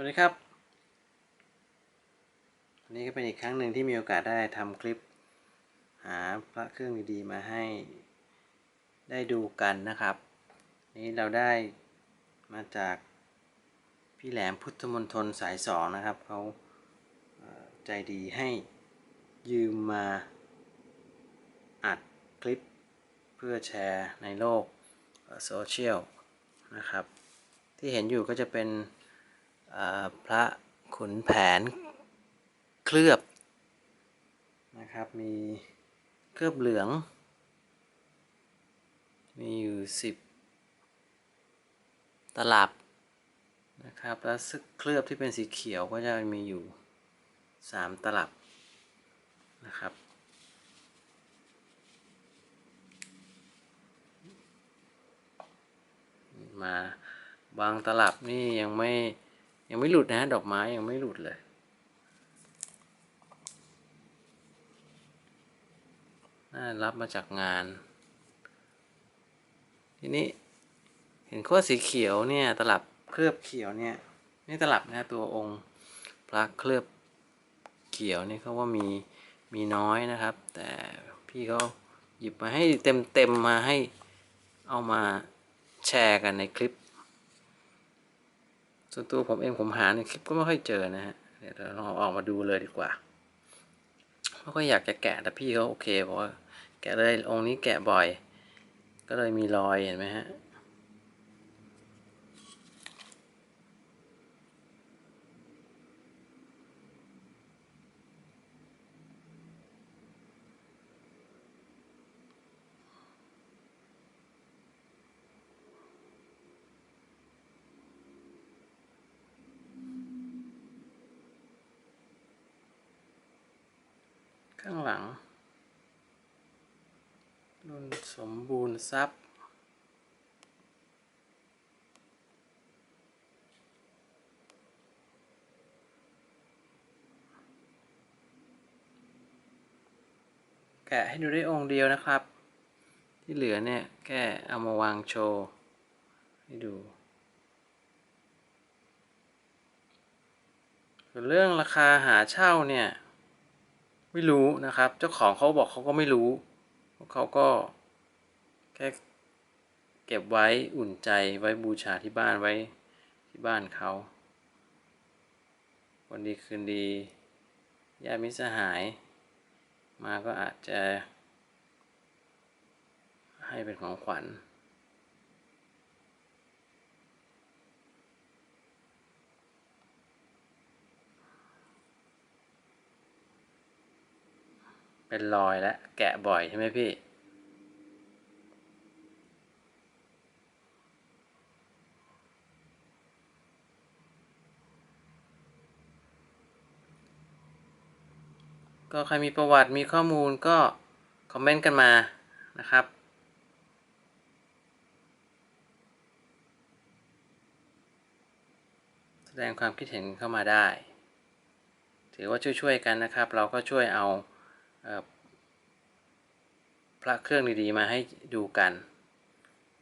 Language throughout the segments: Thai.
สวัสดีครับวันนี้ก็เป็นอีกครั้งหนึ่งที่มีโอกาสได้ทำคลิป หาพระเครื่องดีๆมาให้ได้ดูกันนะครับ นี้เราได้มาจากพี่แหลมพุทธมนทนสายสองนะครับเขาใจดีให้ยืมมาอัดคลิปเพื่อแชร์ในโลกโซเชียลนะครับ ที่เห็นอยู่ก็จะเป็น พระขุนแผนเคลือบนะครับ มีเคลือบเหลือง มีอยู่สิบตลับนะครับ แล้วซึกเคลือบที่เป็นสีเขียวก็จะมีอยู่สามตลับนะครับมาบางตลับนี่ยังไม่ ยังไม่หลุดนะดอกไม้ยังไม่หลุดเลย น่ารับมาจากงาน ทีนี้ เห็นข้อสีเขียวเนี่ย ตลับเคลือบเขียวเนี่ย นี่ตลับนะตัวองค์พระเคลือบเขียวนี่เขาว่ามีมีน้อยนะครับ แต่พี่เขาหยิบมาให้เต็มเต็มๆมาให้เอามาแชร์กันในคลิป ส่วนตัวผมเองผมหาในคลิปก็ไม่ค่อยเจอนะฮะ เดี๋ยวเราลองออกมาดูเลยดีกว่า ไม่ค่อยอยากจะแกะแต่พี่เขาโอเคบอกว่าแกะเลยองค์นี้แกะบ่อย ก็เลยมีรอยเห็นไหมฮะ ข้างหลัง รุ่นสมบูรณ์ทรัพย์ แกะให้ดูได้องค์เดียวนะครับ ที่เหลือเนี่ยแค่เอามาวางโชว์ให้ดูเรื่องราคาหาเช่าเนี่ย ไม่รู้นะครับ เจ้าของเขาบอกเขาก็ไม่รู้เพราเขาก็แค่เก็บไว้อุ่นใจไว้บูชาที่บ้านไว้ที่บ้านเขาวันดีคืนดีญาติมิตรสหาย มาก็อาจจะให้เป็นของขวัญ เป็นรอยและแกะบ่อยใช่ไหมพี่ ก็ใครมีประวัติมีข้อมูลก็ คอมเมนต์กันมานะครับแสดงความคิดเห็นเข้ามาได้ ถือว่าช่วยๆกันนะครับ เราก็ช่วยเอา พระเครื่องดีๆมาให้ดูกัน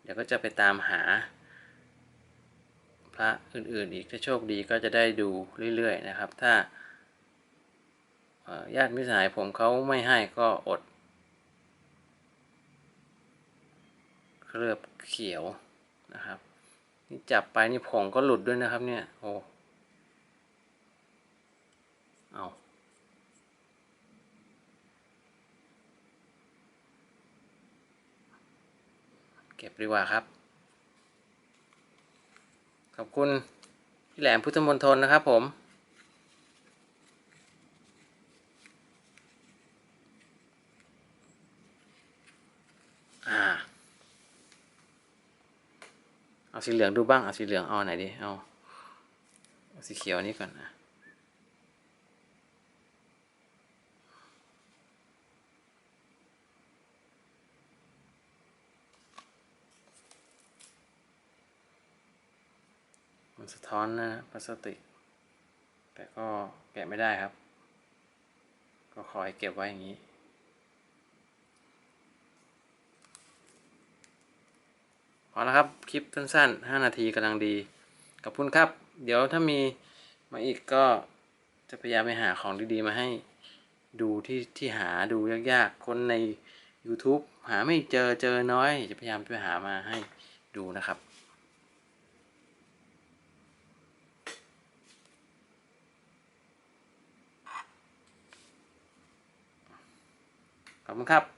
เดี๋ยวก็จะไปตามหา พระอื่นๆอีกถ้าโชคดีก็จะได้ดูเรื่อยๆนะครับ ถ้าญาติมิตรสหายผมเขาไม่ให้ก็อด เคลือบเขียวนะครับนี่จับไปนี่ผงก็หลุดด้วยนะครับเนี่ย โอ้ เอา เก็บดีกว่าครับ ขอบคุณพี่แหลมพุทธมนทนนะครับผม อ่า เอาสีเหลืองดูบ้าง เอาสีเหลือง เอาไหนดี เอาเอาสีเขียวนี้ก่อนนะ มันสะท้อนนะพลาสติก แต่ก็แกะไม่ได้ครับ ก็ขอให้เก็บไว้อย่างนี้ พอแล้วครับ คลิปสั้นๆ 5 นาทีกำลังดี ขอบคุณครับ เดี๋ยวถ้ามีมาอีกก็จะพยายามไปหาของดีๆ มาให้ดูที่ที่หาดูยากๆ คนใน YouTube หาไม่เจอเจอน้อย จะพยายามไปหามาให้ดูนะครับ ขอบคุณครับ